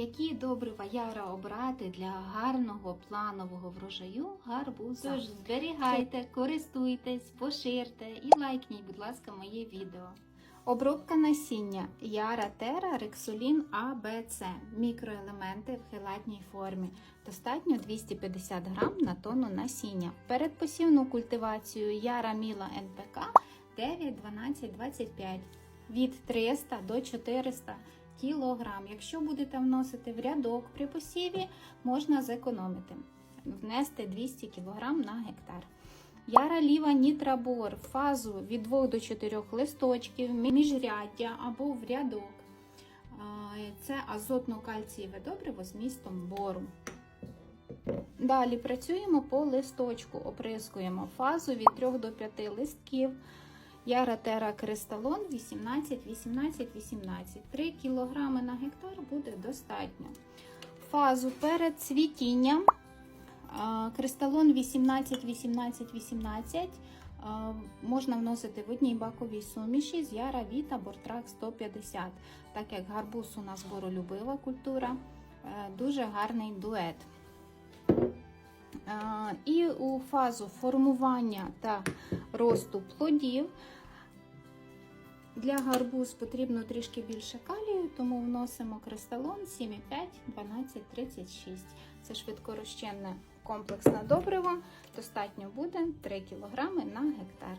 Які добрива яра обрати для гарного планового врожаю гарбуза? Тож зберігайте, користуйтесь, поширте і лайкніть, будь ласка, моє відео. Обробка насіння Яра Тера Рексолін А, Б, С. Мікроелементи в хелатній формі. Достатньо 250 грам на тонну насіння. Передпосівну культивацію Яра Міла НПК 9, 12, 25 від 300 до 400 кілограм. Якщо будете вносити в рядок при посіві, можна зекономити. Внести 200 кілограм на гектар. Яра ліва нітрабор фазу від 2 до 4 листочків, міжряддя або в рядок. Це азотно-кальцієве добриво з містом бору. Далі працюємо по листочку, оприскуємо фазу від 3 до 5 листків. Яра Тера Кристалон 18, 18, 18. 3 кг на гектар буде достатньо. Фазу перед цвітінням Кристалон 18, 18, 18 можна вносити в одній баковій суміші з Яра Віта Бортрак 150. Так як гарбуз у нас боролюбива культура, е, дуже гарний дует. І у фазу формування та росту плодів для гарбуз потрібно трішки більше калію, тому вносимо кристалон 7,5, 12, 36. Це швидкорозчинне комплексне добриво. Достатньо буде 3 кг на гектар.